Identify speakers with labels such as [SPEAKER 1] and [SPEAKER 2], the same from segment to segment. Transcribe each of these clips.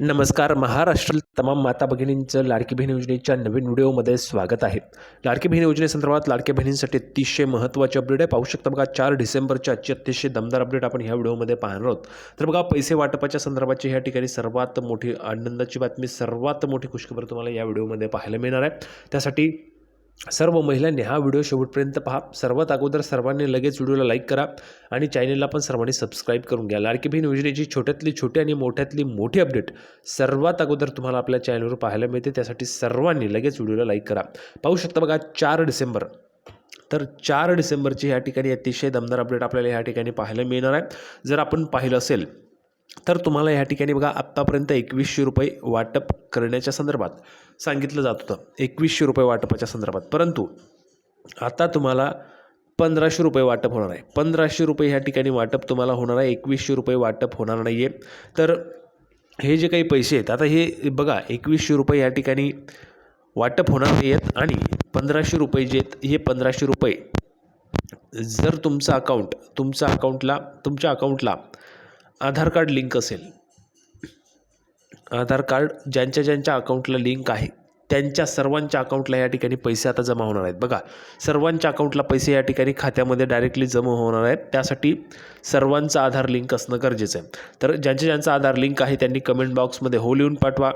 [SPEAKER 1] नमस्कार. महाराष्ट्रातील तमाम माता भगिनींचं लाडकी बहीण योजनेच्या नवीन व्हिडिओमध्ये स्वागत आहे. लाडकी बहीण योजनेसंदर्भात लाडक्या बहिणींसाठी अतिशय महत्त्वाचे अपडेट आहे. पाहू शकता बघा चार डिसेंबरची आजची अतिशय दमदार अपडेट आपण ह्या व्हिडिओमध्ये पाहणार आहोत. तर बघा पैसे वाटपाच्या संदर्भाची ह्या ठिकाणी सर्वात मोठी आनंदाची बातमी सर्वात मोठी खुशखबर तुम्हाला या व्हिडिओमध्ये पाहायला मिळणार आहे. त्यासाठी सर्व महिलांनी हा व्हिडिओ शेवटपर्यंत पहा. सर्वात अगोदर सर्वांनी लगेच व्हिडिओला लाईक करा आणि चॅनलला पण सर्वांनी सबस्क्राईब करून घ्या. लाडकी बहीण योजनेची छोट्यातली छोटी आणि मोठ्यातली मोठी अपडेट सर्वात अगोदर तुम्हाला आपल्या चॅनलवर पाहायला मिळते. त्यासाठी सर्वांनी लगेच व्हिडिओला लाईक करा. पाहू शकता बघा चार डिसेंबर. तर चार डिसेंबरची ह्या ठिकाणी अतिशय दमदार अपडेट आपल्याला ह्या ठिकाणी पाहायला मिळणार आहे. जर आपण पाहिलं असेल तर तुम्हाला ह्या ठिकाणी बघा आत्तापर्यंत एकवीसशे रुपये वाटप करण्याच्या संदर्भात सांगितलं जात होतं. एकवीसशे रुपये वाटपाच्या संदर्भात. परंतु आता तुम्हाला पंधराशे रुपये वाटप होणार आहे. पंधराशे रुपये ह्या ठिकाणी वाटप तुम्हाला होणार आहे. एकवीसशे रुपये वाटप होणार नाही आहे तर हे जे काही पैसे आहेत आता हे बघा एकवीसशे रुपये ह्या ठिकाणी वाटप होणार नाही आहेत आणि पंधराशे रुपये जे आहेत हे पंधराशे रुपये जर तुमचं अकाउंट तुमच्या अकाउंटला तुमच्या अकाउंटला आधार कार्ड लिंक असेल आधार कार्ड ज्यांच्या ज्यांच्या अकाउंटला लिंक आहे त्यांच्या सर्वांच्या अकाउंटला या ठिकाणी पैसे आता जमा होणार आहेत. बघा सर्वांच्या अकाउंटला पैसे या ठिकाणी खात्यामध्ये डायरेक्टली जमा होणार आहेत. त्यासाठी सर्वांचं आधार लिंक असणं गरजेचं आहे. तर ज्यांच्या ज्यांचं आधार लिंक आहे त्यांनी कमेंट बॉक्समध्ये हो लिहून पाठवा.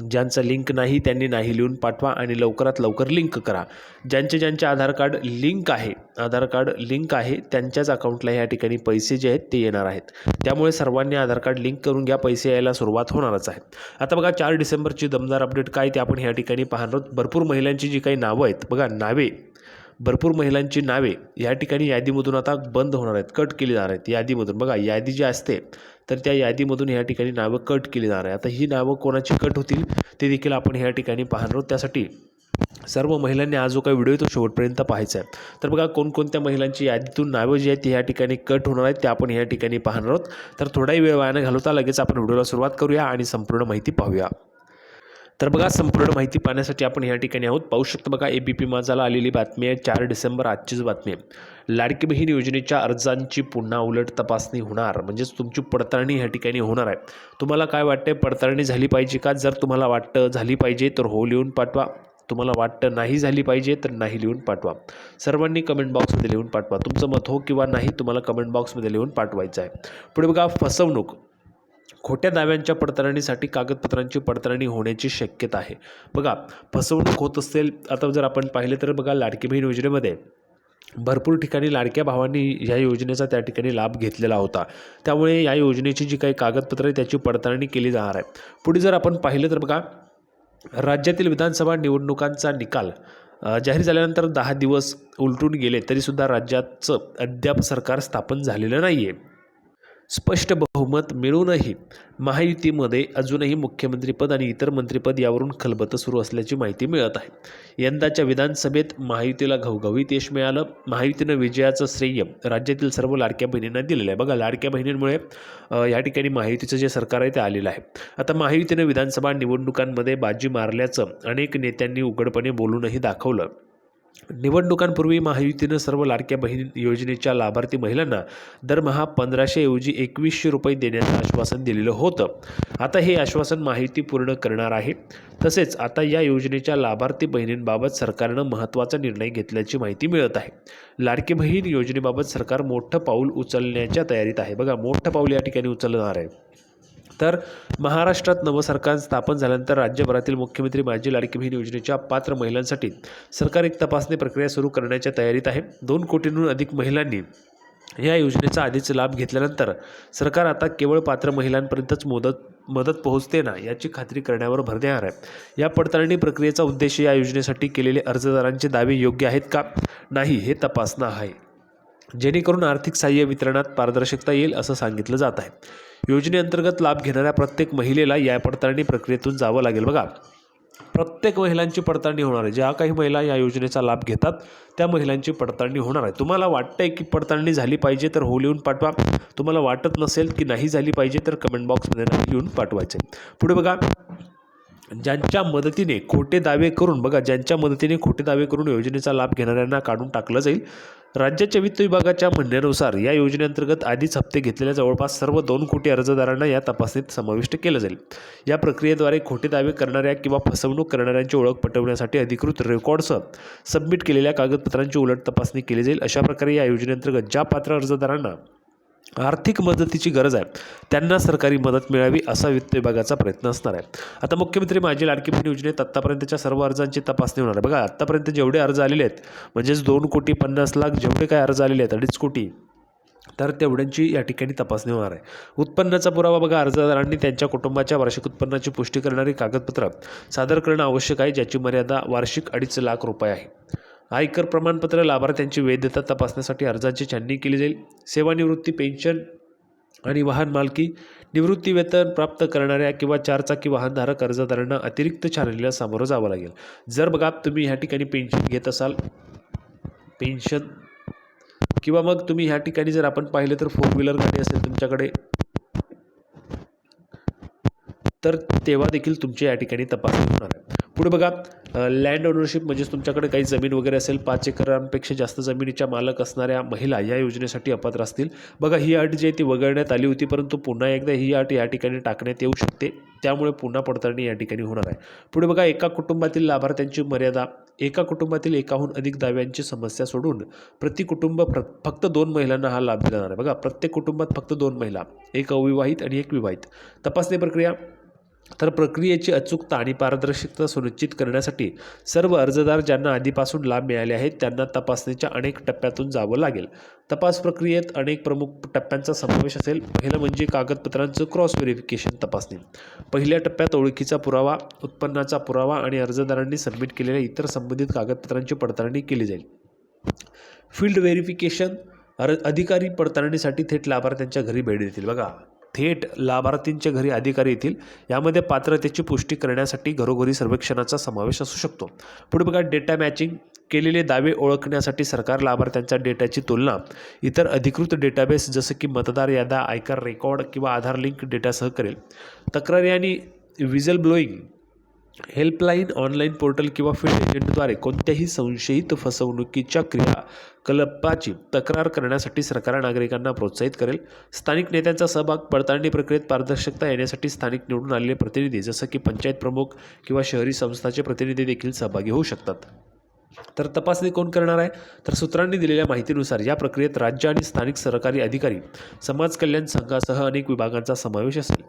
[SPEAKER 1] ज्यांचं लिंक नाही त्यांनी नाही लिहून पाठवा आणि लवकरात लवकर लिंक करा. ज्यांचे ज्यांचे आधार कार्ड लिंक आहे आधार कार्ड लिंक आहे त्यांच्याच अकाउंटला या ठिकाणी पैसे जे आहेत ते येणार आहेत. त्यामुळे सर्वांनी आधार कार्ड लिंक करून घ्या पैसे यायला सुरुवात होणारच आहे. आता बघा चार डिसेंबरची दमदार अपडेट काय ते आपण ह्या ठिकाणी पाहणार आहोत. भरपूर महिलांची जी काही नावं आहेत बघा नावे. भरपूर महिलांची नावे. या ठिकाणी यादीमधून आता बंद होणार आहेत कट केली जाणार आहेत यादीमधून. बघा यादी जी असते तर त्या यादीमधून या ठिकाणी नावं कट केली जाणार आहे. आता ही नावं कोणाची कट होतील ते देखील आपण ह्या ठिकाणी पाहणार आहोत. त्यासाठी सर्व महिलांनी आज जो काही व्हिडिओ तो शेवटपर्यंत पाहायचा आहे. तर बघा कोणकोणत्या महिलांची यादीतून नावं जी आहेत ती ह्या ठिकाणी कट होणार आहेत ते आपण ह्या ठिकाणी पाहणार आहोत. तर थोडाही वेळ वायानं घालवता लगेच आपण व्हिडिओला सुरुवात करूया आणि संपूर्ण माहिती पाहूया. तर बघा संपूर्ण माहिती पाहण्यासाठी आपण या ठिकाणी आहोत. पाहू शकतो बघा ए बी पी माझाला आलेली बातमी आहे. चार डिसेंबर आजचीच बातमी आहे. लाडकी बहीण योजनेच्या अर्जांची पुन्हा उलट तपासणी होणार. म्हणजेच तुमची पडताळणी ह्या ठिकाणी होणार आहे. तुम्हाला काय वाटतं पडताळणी झाली पाहिजे का? जर तुम्हाला वाटतं झाली पाहिजे तर हो लिहून पाठवा. तुम्हाला वाटतं नाही झाली पाहिजे तर नाही लिहून पाठवा. सर्वांनी कमेंट बॉक्समध्ये लिहून पाठवा. तुमचं मत हो किंवा नाही तुम्हाला कमेंट बॉक्समध्ये लिहून पाठवायचं आहे. पुढे बघा फसवणूक. खोट्या दाव्यांच्या पडताळणीसाठी कागदपत्रांची पडताळणी होण्याची शक्यता आहे. बघा फसवणूक होत असेल आता जर आपण पाहिलं तर बघा लाडकी बहीण योजनेमध्ये भरपूर ठिकाणी लाडक्या भावांनी या योजनेचा त्या ठिकाणी लाभ घेतलेला होता. त्यामुळे या योजनेची जी काही कागदपत्रं आहे त्याची पडताळणी केली जाणार आहे. पुढे जर आपण पाहिलं तर बघा राज्यातील विधानसभा निवडणुकांचा निकाल जाहीर झाल्यानंतर दहा दिवस उलटून गेले तरीसुद्धा राज्याचं अद्याप सरकार स्थापन झालेलं नाही आहे स्पष्ट बहुमत मिळूनही महायुतीमध्ये अजूनही मुख्यमंत्रीपद आणि इतर मंत्रिपद यावरून खलबतं सुरू असल्याची माहिती मिळत आहे. यंदाच्या विधानसभेत महायुतीला घवघवीत यश मिळालं. महायुतीनं विजयाचं श्रेय राज्यातील सर्व लाडक्या बहिणींना दिलेलं आहे. बघा लाडक्या बहिणींमुळे या ठिकाणी महायुतीचं जे सरकार आहे ते आलेलं आहे. आता महायुतीनं विधानसभा निवडणुकांमध्ये बाजी मारल्याचं अनेक नेत्यांनी उघडपणे बोलूनही दाखवलं. निवडणुकांपूर्वी महायुतीनं सर्व लाडक्या बहीण योजनेच्या लाभार्थी महिलांना दरमहा पंधराशेऐवजी एकवीसशे रुपये देण्याचं आश्वासन दिलेलं होतं. आता हे आश्वासन महायुती पूर्ण करणार आहे. तसेच आता या योजनेच्या लाभार्थी बहिणींबाबत सरकारनं महत्त्वाचा निर्णय घेतल्याची माहिती मिळत आहे. लाडकी बहीण योजनेबाबत सरकार मोठं पाऊल उचलण्याच्या तयारीत आहे. बघा मोठं पाऊल या ठिकाणी उचलणार आहे. तर महाराष्ट्रात नवं सरकार स्थापन झाल्यानंतर राज्यभरातील मुख्यमंत्री माझी लाडकी बहीण योजनेच्या पात्र महिलांसाठी सरकार एक तपासणी प्रक्रिया सुरू करण्याच्या तयारीत आहे. दोन कोटींहून अधिक महिलांनी या योजनेचा आधीच लाभ घेतल्यानंतर सरकार आता केवळ पात्र महिलांपर्यंतच मदत मदत पोहोचते ना याची खात्री करण्यावर भर देणार आहे. या पडताळणी प्रक्रियेचा उद्देश या योजनेसाठी केलेले अर्जदारांचे दावे योग्य आहेत का? नाही हे तपासणं आहे. जेणेकरून आर्थिक सहाय्य वितरणात पारदर्शकता येईल असं सांगितलं जात आहे. योजनेअंतर्गत लाभ घेणाऱ्या प्रत्येक महिलेला या पडताळणी प्रक्रियेतून जावं लागेल बघा. प्रत्येक महिलांची पडताळणी होणार आहे. ज्या काही महिला या योजनेचा लाभ घेतात त्या महिलांची पडताळणी होणार आहे. तुम्हाला वाटतंय की पडताळणी झाली पाहिजे तर हो लिहून पाठवा. तुम्हाला वाटत नसेल की नाही झाली पाहिजे तर कमेंट बॉक्समध्ये नाही लिहून पाठवायचे पुढे बघा. ज्यांच्या मदतीने खोटे दावे करून बघा ज्यांच्या मदतीने खोटे दावे करून योजनेचा लाभ घेणाऱ्यांना काढून टाकलं जाईल. राज्याच्या वित्त विभागाच्या म्हणण्यानुसार या योजनेअंतर्गत आधीच हप्ते घेतलेल्या जवळपास सर्व दोन कोटी अर्जदारांना या तपासणीत समाविष्ट केलं जाईल. या प्रक्रियेद्वारे खोटे दावे करणाऱ्या किंवा फसवणूक करणाऱ्यांची ओळख पटवण्यासाठी अधिकृत रेकॉर्डसह सबमिट केलेल्या कागदपत्रांची उलट तपासणी केली जाईल. अशा प्रकारे या योजनेअंतर्गत ज्या पात्र अर्जदारांना आर्थिक मदतीची गरज आहे. त्यांना सरकारी मदत मिळावी असा वित्त विभागाचा प्रयत्न असणार आहे. आता मुख्यमंत्री माझी लाडकी बहीण योजनेत आत्तापर्यंतच्या सर्व अर्जांची तपासणी होणार आहे. बघा आत्तापर्यंत जेवढे अर्ज आलेले आहेत म्हणजेच दोन कोटी पन्नास लाख जेवढे काय अर्ज आलेले आहेत अडीच कोटी तर तेवढ्यांची या ठिकाणी तपासणी होणार आहे. उत्पन्नाचा पुरावा बघा अर्जदारांनी त्यांच्या कुटुंबाच्या वार्षिक उत्पन्नाची पुष्टी करणारी कागदपत्र सादर करणं आवश्यक आहे ज्याची मर्यादा वार्षिक अडीच लाख रुपये आहे. आयकर प्रमाणपत्र लाभार्थ्यांची वैधता तपासण्यासाठी अर्जाची छाननी केली जाईल. सेवानिवृत्ती पेन्शन आणि वाहन मालकी निवृत्ती वेतन प्राप्त करणाऱ्या किंवा चारचाकी वाहनधारक अर्जदारांना अतिरिक्त छाननीला सामोरं जावं लागेल. जर बघा तुम्ही ह्या ठिकाणी पेन्शन घेत असाल पेन्शन किंवा मग तुम्ही ह्या ठिकाणी जर आपण पाहिलं तर फोर व्हीलर गाडी असेल तुमच्याकडे तर तेव्हा देखील तुमची या ठिकाणी तपासणी होणार आहे. पुढे बघा लँड ओनरशिप म्हणजेच तुमच्याकडे काही जमीन वगैरे असेल पाच एकरांपेक्षा जास्त जमिनीच्या मालक असणाऱ्या महिला या योजनेसाठी अपात्र असतील. बघा ही अट जी आहे ती वगळण्यात आली होती परंतु पुन्हा एकदा ही अट या ठिकाणी टाकण्यात येऊ शकते. त्यामुळे पुन्हा पडताळणी या ठिकाणी होणार आहे. पुढे बघा एका कुटुंबातील लाभार्थ्यांची मर्यादा. एका कुटुंबातील एकाहून अधिक दाव्यांची समस्या सोडून प्रति कुटुंब प्र फक्त दोन महिलांना हा लाभ दिला जाणार आहे. बघा प्रत्येक कुटुंबात फक्त दोन महिला एक अविवाहित आणि एक विवाहित. तपासणी प्रक्रिया. तर प्रक्रियेची अचूकता आणि पारदर्शकता सुनिश्चित करण्यासाठी सर्व अर्जदार ज्यांना आधीपासून लाभ मिळाले आहेत त्यांना तपासणीच्या अनेक टप्प्यातून जावं लागेल. तपास प्रक्रियेत अनेक प्रमुख टप्प्यांचा समावेश असेल. पहिलं म्हणजे कागदपत्रांचं क्रॉस व्हेरिफिकेशन तपासणी. पहिल्या टप्प्यात ओळखीचा पुरावा उत्पन्नाचा पुरावा आणि अर्जदारांनी सबमिट केलेल्या इतर संबंधित कागदपत्रांची पडताळणी केली जाईल. फील्ड व्हेरिफिकेशन अर अधिकारी पडताळणीसाठी थेट लाभार्थ्यांच्या घरी भेट देतील. बघा. थेट लाभार्थींच्या घरी अधिकारी येतील. यामध्ये पात्रतेची पुष्टी करण्यासाठी घरोघरी सर्वेक्षणाचा समावेश असू शकतो. पुढे बघा डेटा मॅचिंग केलेले दावे ओळखण्यासाठी सरकार लाभार्थ्यांच्या डेटाची तुलना. इतर अधिकृत डेटाबेस जसं की मतदार यादा आयकर रेकॉर्ड किंवा आधार लिंक डेटासह करेल. तक्रारी आणि whistle blowing helpline online portal किंवा फील्ड एजंटद्वारे कोणत्याही संशयित फसवणुकीच्या क्रिया कलपाची तक्रार करण्यासाठी सरकार नागरिकांना प्रोत्साहित करेल. स्थानिक नेत्यांचा सहभाग पडताळणी प्रक्रियेत पारदर्शकता येण्यासाठी स्थानिक निवडून आलेले प्रतिनिधी जसं की पंचायत प्रमुख किंवा शहरी संस्थाचे प्रतिनिधी देखील सहभागी होऊ शकतात. तर तपासणी कोण करणार आहे? तर सूत्रांनी दिलेल्या माहितीनुसार या प्रक्रियेत राज्य आणि स्थानिक सरकारी अधिकारी समाज कल्याण संघासह अनेक विभागांचा समावेश असेल.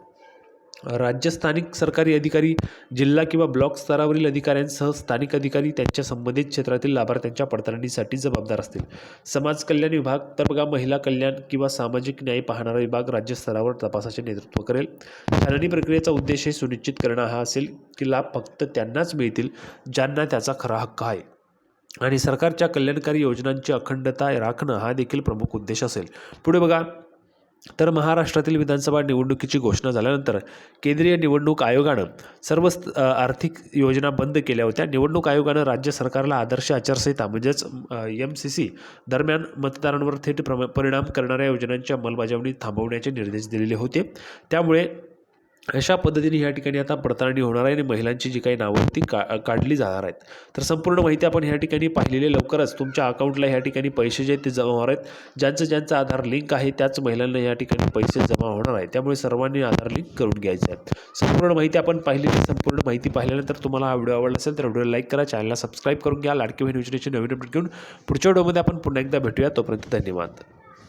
[SPEAKER 1] राज्य स्थानिक सरकारी अधिकारी जिल्हा किंवा ब्लॉक स्तरावरील अधिकाऱ्यांसह स्थानिक अधिकारी त्यांच्या संबंधित क्षेत्रातील लाभार्थ्यांच्या पडताळणीसाठी जबाबदार असतील. समाज कल्याण विभाग तर बघा महिला कल्याण किंवा सामाजिक न्याय पाहणारा विभाग राज्यस्तरावर तपासाचे नेतृत्व करेल. छाननी प्रक्रियेचा उद्देश हे सुनिश्चित करणं हा असेल की लाभ फक्त त्यांनाच मिळतील ज्यांना त्याचा खरा हक्क आहे. आणि सरकारच्या कल्याणकारी योजनांची अखंडता राखणं हा देखील प्रमुख उद्देश असेल. पुढे बघा तर महाराष्ट्रातील विधानसभा निवडणुकीची घोषणा झाल्यानंतर केंद्रीय निवडणूक आयोगानं सर्व स्त- आर्थिक योजना बंद केल्या होत्या. निवडणूक आयोगानं राज्य सरकारला आदर्श आचारसंहिता म्हणजेच एम सी सी दरम्यान मतदारांवर थेट प्रम परिणाम करणाऱ्या योजनांची अंमलबजावणी थांबवण्याचे निर्देश दिलेले होते. त्यामुळे अशा पद्धतीने या ठिकाणी आता पडताळणी होणार आहे आणि महिलांची जी काही नावं ती का काढली जाणार आहेत. तर संपूर्ण माहिती आपण ह्या ठिकाणी पाहिलेली लवकरच तुमच्या अकाउंटला ह्या ठिकाणी पैसे जे आहेत ते जमा होणार आहेत. ज्यांचं ज्यांचं आधार लिंक आहे त्याच महिलांना या ठिकाणी पैसे जमा होणार आहे त्यामुळे सर्वांनी आधार लिंक करून घ्यायचं आहे संपूर्ण माहिती आपण पाहिलेली संपूर्ण माहिती पाहिल्यानंतर तुम्हाला हा व्हिडिओ आवडला असेल तर व्हिडिओला लाईक करा चॅनलला सबस्क्राईब करून घ्या. लाडकी बहीण योजनेची नवीन अपडेट घेऊन पुढच्या व्हिडिओमध्ये आपण पुन्हा एकदा भेटूया. तोपर्यंत धन्यवाद.